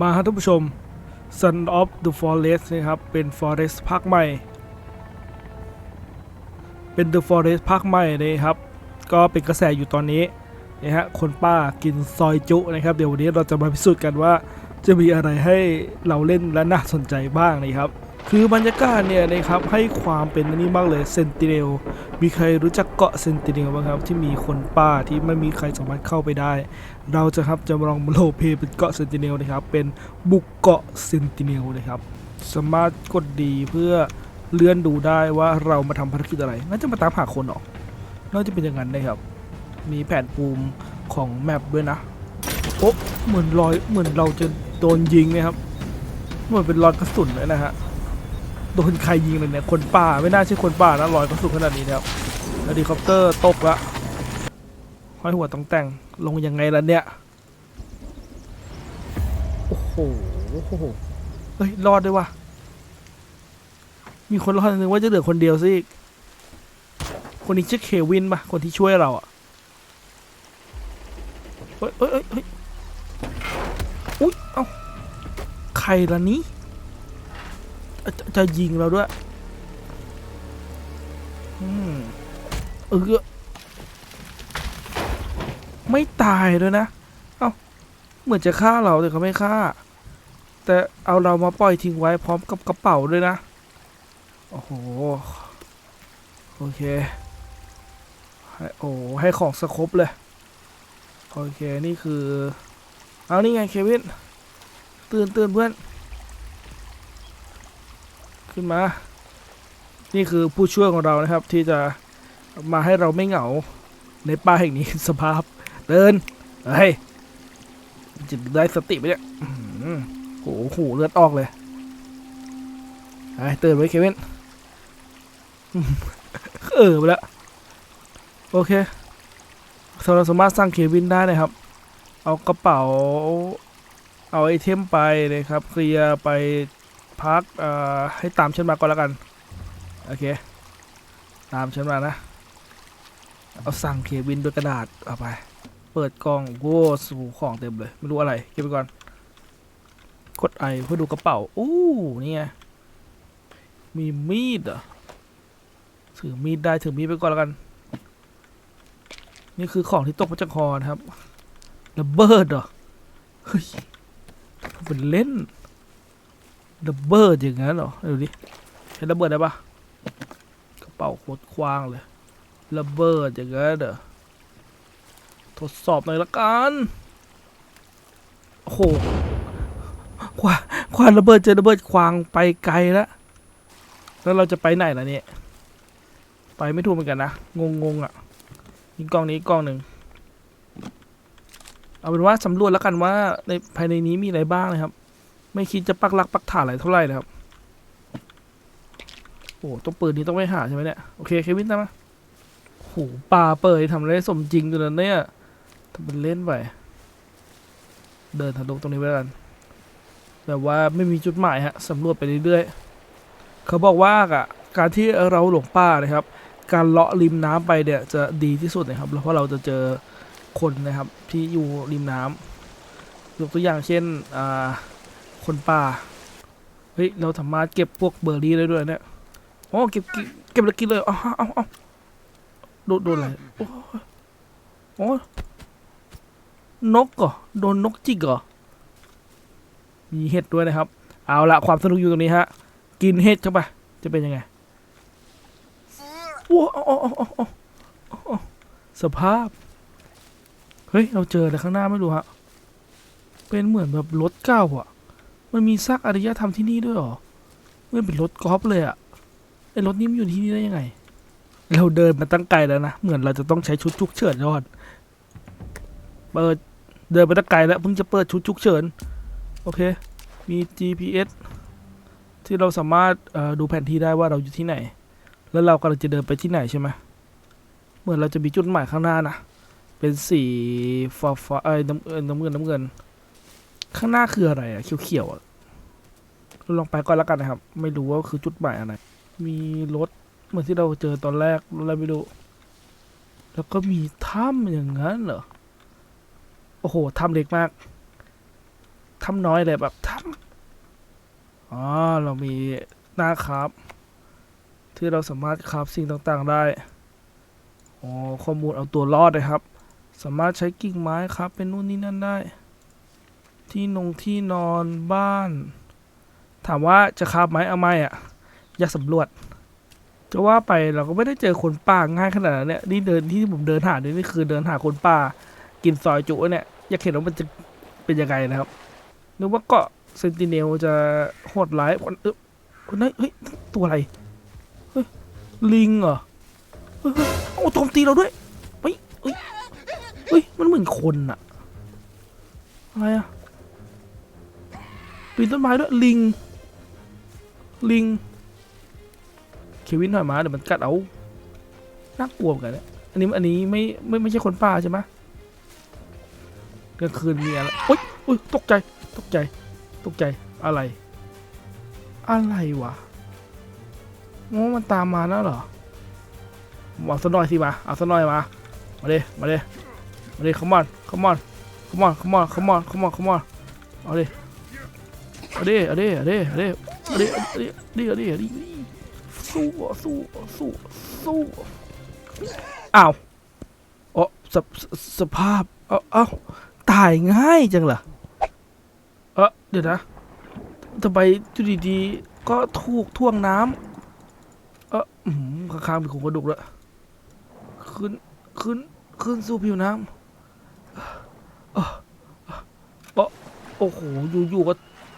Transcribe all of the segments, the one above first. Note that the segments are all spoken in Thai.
มาครับท่านผู้ชม Sun of the Forest นะครับ เป็น Forest ภาคใหม่ เป็น The Forest ภาคใหม่นะครับ ก็เป็นกระแสอยู่ตอนนี้นะฮะ คนป้ากินซอยจุนะครับ เดี๋ยววันนี้เราจะมาพิสูจน์กันว่าจะมีอะไรให้เราเล่นและน่าสนใจบ้างนะครับ คือบรรยากาศเนี่ยนะครับให้ความเป็นนี้มากเลยเซนติเนลมีใครรู้จักเกาะเซนติเนลบ้างครับ ที่มีคนป้าที่ไม่มีใครสามารถเข้าไปได้ เราจะครับจะลองโลเพเป็นเกาะเซนติเนลนะครับ เป็นบุกเกาะเซนติเนลนะครับ สามารถกดดีเพื่อเลื่อนดูได้ว่าเรามาทำภารกิจอะไรน่าจะมาตามหาคนหรอน่าจะเป็นอย่างนั้นนะครับ มีแผนภูมิของแมปด้วยนะโอ๊ะเหมือนรอยเหมือนเราจะโดนยิงนะครับเหมือนเป็นรอยกระสุนเลยนะฮะ โดนใครยิงเลยเนี่ยคนป่าไม่น่าใช่คนป่านะรอยกระสุนขนาดนี้นะครับเฮลิคอปเตอร์ตกละห้อยหัวต้องแต่งลงยังไงล่ะเนี่ย โอ้โหเฮ้ยรอดด้วยวะมีคนรอดนึงว่าจะเหลือคนเดียวซิคนนี้ชื่อเควินปะคนที่ช่วยเราอะเฮ้ยเฮ้ยเฮ้ยอุ๊ยเอ้าใครล่ะนี้ จะจะยิงเราด้วย อืมเออไม่ตายด้วยนะ เอ้า เหมือนจะฆ่าเราแต่เขาไม่ฆ่า แต่เอาเรามาปล่อยทิ้งไว้พร้อมกับกระเป๋าด้วยนะ โอ้โห โอเค ให้โอ้ให้ของสครบเลย โอเค นี่คือ เอานี่ไงเควิน ตื่นตื่นเพื่อน ขึ้นมา นี่คือผู้ช่วยของเรานะครับ ที่จะมาให้เราไม่เหงาในป่าแห่งนี้สภาพ เดินเฮ้ยจะได้สติไปเนี่ยอื้อหือโหเลือดออกเลยไอ้เตื่นไว้เควินเออไปแล้วโอเคเราสามารถสร้างเควินได้นะครับ เอากระเป๋า เอาไอเทมไปนะครับ เคลียร์ไป พักเอ่อให้ตามฉันมาก่อนแล้วกัน โอเค ตามฉันมานะ เอาสั่งเควินด้วยกระดาษเอาไป เปิดกล่องโว้สูของเต็มเลย ไม่รู้อะไร เก็บไปก่อน กดไอเพื่อดูกระเป๋าอู้นี่ไง มีมีดเหรอถือมีดได้ถือมีดไปก่อนแล้วกัน นี่คือของที่ตกมาจากคอนะครับระเบิดเหรอ เฮ้ยเป็นเล่น ระเบิดอย่างนั้นเหรอดูดิใช้ระเบิดได้ปะกระเป๋าโคตรกว้างเลยระเบิดอย่างนั้นเหรอทดสอบหน่อยละกันโอ้โหควาควานระเบิดเจอระเบิดควางไปไกลแล้วแล้วเราจะไปไหนล่ะเนี่ยไปไม่ถูกเหมือนกันนะงงงอะนี่กล้องนี้กล้องหนึ่งเอาเป็นว่าสำรวจแล้วกันว่าในภายในนี้มีอะไรบ้างนะครับ ไม่คิดจะปักหลักปักฐานอะไรเท่าไหร่นะครับ โอ้ต้องปืนนี้ต้องไม่หาใช่ไหมเนี่ย โอเคเควินตามมาโหป่าเปิดทำอะไรสมจริงตัวนั้นเนี่ยทำเป็นเล่นไป เดินทะลุตรงนี้ไปแล้วกันแบบว่าไม่มีจุดหมายฮะสำรวจไปเรื่อยๆ เขาบอกว่าอะการที่เราหลงป่านะครับ การเลาะริมน้ำไปเนี่ยจะดีที่สุดนะครับเพราะเราจะเจอคนนะครับที่อยู่ริมน้ำยกตัวอย่างเช่นอ่า คนป่า เฮ้ย เราสามารถเก็บพวกเบอร์รี่ได้ด้วยเนี่ยโอ้เก็บเก็บเก็บแล้วกินเลยอ้าเอาเอาโดนโดนอะไรโอ้ยโอ้ยนกเหรอโดนนกจิกเหรอมีเห็ดด้วยนะครับ เอาละความสนุกอยู่ตรงนี้ฮะ กินเห็ดเข้าไป จะเป็นยังไงว้าวอ๋ออ๋ออ๋ออ๋ออ๋อสภาพ เฮ้ย เราเจออะไรข้างหน้าไม่รู้ฮะ เป็นเหมือนแบบรถเก่าอะ มันมีซากอารยธรรมที่นี่ด้วยหรอมันเป็นรถกอล์ฟเลยอะไอ้รถนี้มันอยู่ที่นี่ได้ยังไง เราเดินมาตั้งไกลแล้วนะ เหมือนเราจะต้องใช้ชุดฉุกเฉินยอด เปิด เดินมาตั้งไกลแล้วเพิ่งจะเปิดชุดฉุกเฉิน โอเค มี GPS ที่เราสามารถดูแผนที่ได้ว่าเราอยู่ที่ไหน แล้วเรากำลังจะเดินไปที่ไหนใช่ไหมเหมือนเราจะมีจุดหมายข้างหน้านะ เป็นสีฟ้าฟ้าเอ้น้ำเอิญน้ำเงินน้ำเงิน ข้างหน้าคืออะไรอะเขียวๆอะลองไปก่อนแล้วกันนะครับ ไม่รู้ว่าคือจุดหมายอะไร มีรถเหมือนที่เราเจอตอนแรกรถอะไรไม่รู้ แล้วก็มีถ้ำอย่างนั้นเหรอ โอ้โหถ้ำเล็กมากถ้ำน้อยเลยแบบถ้ำอ๋อเรามีหน้าครับ ที่เราสามารถคราฟสิ่งต่างๆได้ อ๋อข้อมูลเอาตัวรอดนะครับ สามารถใช้กิ่งไม้ครับ เป็นนู่นนี่นั่นได้ ที่นงที่นอนบ้าน ถามว่าจะคาบไหมเอาไม่อะอยากสำรวจ จะว่าไปเราก็ไม่ได้เจอคนป่าง่ายขนาดนั้นเนี่ยนี่เดินที่ผมเดินหาเนี่ยนี่คือเดินหาคนป่า กินซอยจุเนี่ย อยากเห็นว่ามันจะเป็นยังไงนะครับนึกว่าเกาะเซนติเนลจะโหดร้ายคนเออคนนั้นเฮ้ยตัวอะไรเฮ้ยลิงเหรอเฮ้ยเฮ้ยโอ้โจมตีเราด้วยเฮ้ยเฮ้ยเฮ้ยมันเหมือนคนอะอะไรอะ ปีนต้นไม้ด้วยลิง ลิง เควินหน่อยมาเดี๋ยวมันกัดเอา น่ากลัวกันเนี่ยอันนี้อันนี้ไม่ไม่ไม่ใช่คนป่าใช่ไหมกลางคืนมีอะไรโอ๊ยโอ๊ยตกใจ ตกใจ ตกใจ อะไร อะไรวะงงมันตามมาแล้วเหรอเอาสน่อยสิมา เอาสน่อยมา มาดิมาดิมาดิ come on come on come on come on come on come on come on เอาเอาดิ เอาดิเอาดิเอาดิเอาดิเอาดิเอาดิเอาดิเอาดิสู้สู้สู้สู้อ้าวอ๋อสสภาพเอ้าเอ้าตายง่ายจังเหรอเออเดี๋ยวนะทำไมจุดดีๆก็ถูกท่วงน้ำเออข้างๆมีโครงกระดูกแล้วขึ้นขึ้นขึ้นสู่ผิวน้ำเออโอ้โหอยู่ๆก็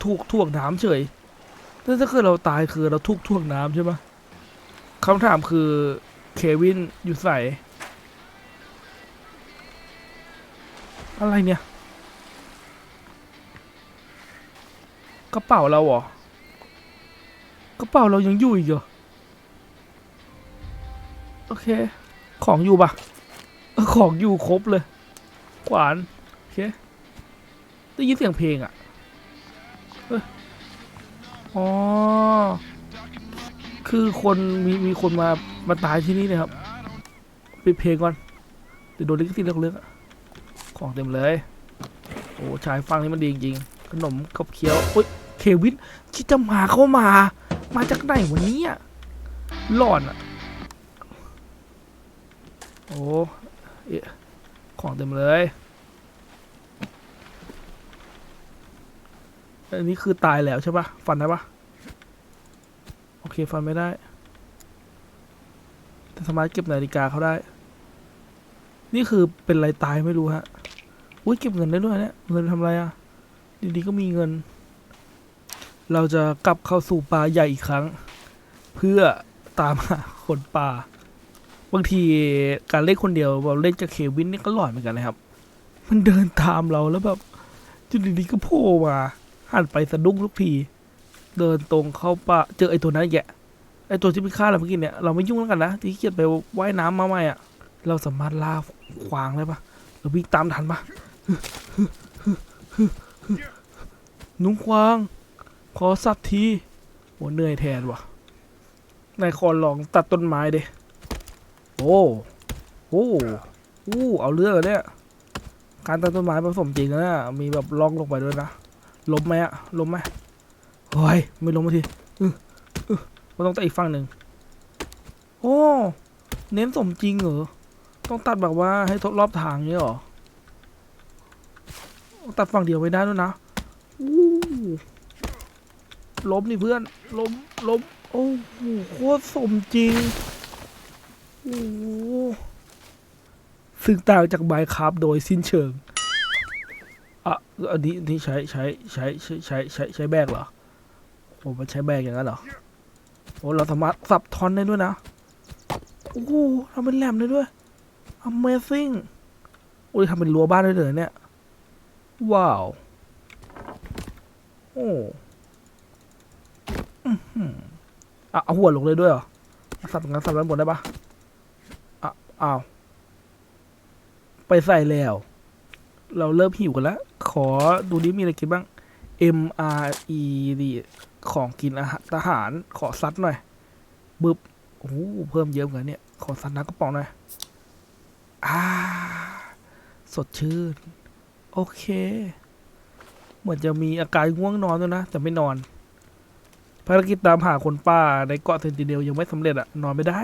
ถูกท่วงน้ำเฉยแล้วถ้าเกิดเราตายคือเราถูกท่วงน้ำใช่ไหมคำถามคือเควินอยู่ใส่อะไรเนี่ย กระเป๋าเราเหรอ กระเป๋าเรายังอยู่อีกเหรอ โอเค ของอยู่ปะของอยู่ครบเลย ขวาน โอเค ได้ยินเสียงเพลงอะ อ้ยอ๋อ คือคนมีมีคนมามาตายที่นี่เลยครับปิดเพลงก่อนเดี๋ยวโดนลิขสิทธิ์เรื่องๆอะของเต็มเลย โอ้ชายฟังนี่มันดีจริงๆขนมขบเคี้ยวโอ้ยเควินที่จะมาเข้ามา มาจากไหนวันนี้หลอนอะ โอ้ของเต็มเลย อันนี้คือตายแล้วใช่ปะฟันได้ปะโอเคฟันไม่ได้ แต่สามารถเก็บนาฬิกาเขาได้ นี่คือเป็นอะไรตายไม่รู้ฮะอุ้ยเก็บเงินได้ด้วยเนี่ยเงินทำอะไรอะดีๆก็มีเงิน เราจะกลับเข้าสู่ป่าใหญ่อีกครั้ง เพื่อตามหาคนป่า บางทีการเล่นคนเดียวเราเล่นกับเควินนี่ก็หลอนเหมือนกันนะครับ มันเดินตามเราแล้วแบบจุดดีๆก็โผล่มา หันไปสะดุ้งทุกที เดินตรงเข้าป่าเจอไอ้ตัวนั้นแกไอ้ตัวที่ไปฆ่าเราเมื่อกี้เนี่ยเราไม่ยุ่งแล้วกันนะที่ขี้เกียจไปว่ายน้ำมาใหม่อะ เราสามารถล่าขวางได้ปะเราวิ่งตามทันปะนุ้งควาง ขอสับทีโหเหนื่อยแทนว่ะนายคอลองตัดต้นไม้เดิโอ้โอ้โอ้เอาเรื่องเนี่ยการตัดต้นไม้ผสมจริงนะมีแบบล่องลงไปด้วยนะ ล้มไหมอะล้มไหมโอ้ยไม่ล้มมาทีอืออือมันต้องตัดอีกฝั่งหนึ่งโอ้เน้นสมจริงเหรอต้องตัดแบบว่าให้ทดรอบทางนี้หรอตัดฝั่งเดียวไม่ได้ด้วยนะล้มนี่เพื่อนล้มล้มโอ้โหโคตรสมจริงโอ้ซึ่งต่างจากไมค์ครับโดยสิ้นเชิง อะอันนี้อันนี้ใช้ใช้ใช้ใช้ใช้ใช้ใช้แบกเหรอโอ้มันใช้แบกอย่างนั้นเหรอโอ้เราสามารถสับทอนได้ด้วยนะโอ้โหทำเป็นแหลมได้ด้วย Amazing โอ้ยทำเป็นรั้วบ้านได้เลยเนี่ย ว้าว โอ้หืออะเอาหัวลงเลยด้วยเหรอสับงั้นสับด้านบนได้ปะอะอ้าวไปใส่แล้ว เราเริ่มหิวกันแล้ว ขอดูดิมีอะไรกินบ้าง M R E D ของกินอาหารทหารขอซัดหน่อยบึบโอ้โหเพิ่มเยอะเหมือนกันเนี่ย ขอซัดน้ำกระป๋องหน่อยอ่าสดชื่น โอเค เหมือนจะมีอาการง่วงนอนด้วยนะ แต่ไม่นอน ภารกิจตามหาคนป่าในเกาะเซนติเนลยังไม่สำเร็จอะนอนไม่ได้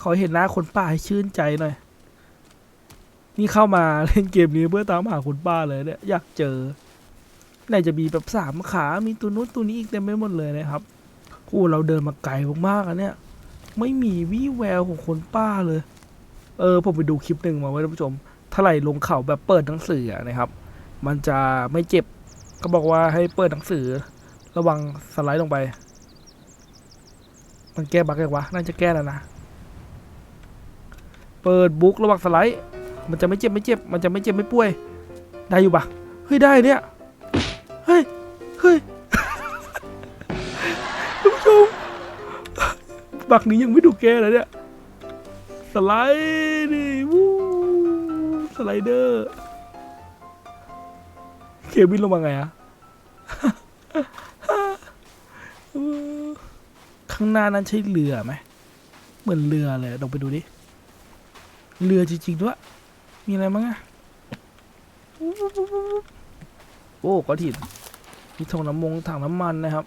ขอเห็นหน้าคนป่าให้ชื่นใจหน่อย นี่เข้ามาเล่นเกมนี้เพื่อตามหาคนป่าเลยเนี่ยอยากเจอไหนจะมีแบบสามขา มีตัวนู้นตัวนี้อีกเต็มไปหมดเลยนะครับโอ้เราเดินมาไกลมากๆอะเนี่ย ไม่มีวี่แววของคนป้าเลย เออผมไปดูคลิปหนึ่งมาไว้ท่านผู้ชมถ้าไหลลงเข่าแบบเปิดหนังสือนะครับ มันจะไม่เจ็บ ก็บอกว่าให้เปิดหนังสือ ระวังสไลด์ลงไป มันแก้บั๊กยังวะ น่าจะแก้แล้วนะ เปิดบุ๊กระวังสไลด์ มันจะไม่เจ็บไม่เจ็บ มันจะไม่เจ็บไม่ป่วย ได้อยู่ปะเฮ้ยได้เนี่ย เฮ้ย เฮ้ยท่านผู้ชมบักนี้ยังไม่ถูแกเลยเนี่ย สไลด์นี่วู้สไลเดอร์เควินลงมาไงอะข้างหน้านั้นใช่เรือไหม เหมือนเรือเลยลองไปดูดิ เรือจริงๆด้วย มีอะไรมั้งอะโอ้ก้อนหินมีถังน้ำมงถังน้ำมันนะครับ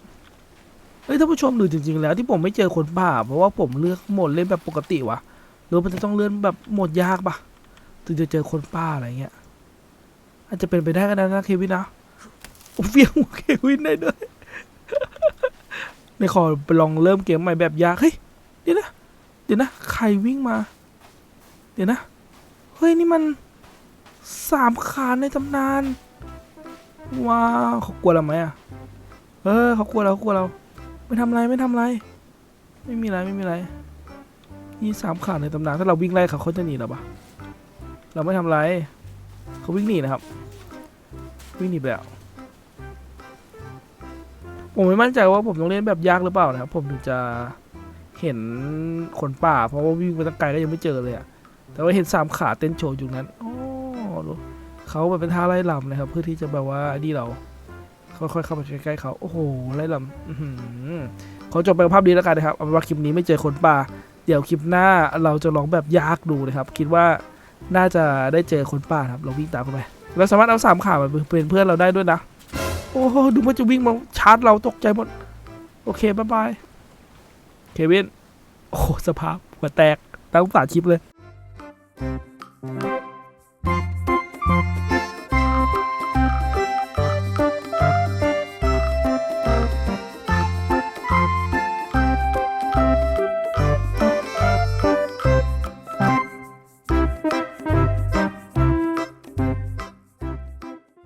เฮ้ยท่านผู้ชมดูจริง ๆ แล้วที่ผมไม่เจอคนบ้าเพราะว่าผมเลือกโหมดเล่นแบบปกติวะหรือมันจะต้องเลื่อนแบบโหมดยากปะถึงจะเจอคนป้าอะไรเงี้ย อาจจะเป็นไปได้ก็ได้นะเควินนะโอ้เฟี้ยงหัวเควินได้ด้วยในขอไปลองเริ่มเกมใหม่แบบยากเฮ้ยเดี๋ยวนะเดี๋ยวนะ ใครวิ่งมา เดี๋ยวนะ เฮ้ย นี่มันสามขาในตำนาน ว้าวเขากลัวเราไหมอะ เออเขากลัวเราเขากลัวเรา ไม่ทำไรไม่ทำไร ไม่มีไรไม่มีไร นี่สามขาในตำนานถ้าเราวิ่งไล่เขาเขาจะหนีเราปะเราไม่ทำไร เขาวิ่งหนีนะครับ วิ่งหนีไปแล้วผมไม่มั่นใจว่าผมต้องเล่นแบบยากหรือเปล่านะครับ ผมถึงจะเห็นคนป่า เพราะว่าวิ่งไปตั้งไกลก็ยังไม่เจอเลยอะ แต่ว่าเห็นสามขาเต้นโชว์อยู่นั้นอ๋อดูเขาแบบเป็นท่าไล่ลำนะครับ เพื่อที่จะแบบว่าดีเรา ค่อยๆเข้าไปใกล้ๆเขาโอ้โหไล่ลำอื้อหือขอจบไปกับภาพนี้แล้วกันนะครับเอาเป็นว่าคลิปนี้ไม่เจอคนป่า เดี๋ยวคลิปหน้าเราจะลองแบบยากดูนะครับ คิดว่าน่าจะได้เจอคนป่าครับเราวิ่งตามเข้าไปเราสามารถเอาสามขามาเป็นเพื่อนเราได้ด้วยนะโอ้โหดูมันจะวิ่งมาชาร์จเราตกใจหมดโอเคบ๊ายบายเควินโอ้สภาพหัวแตกตั้งฝาคลิปเลย Thank you.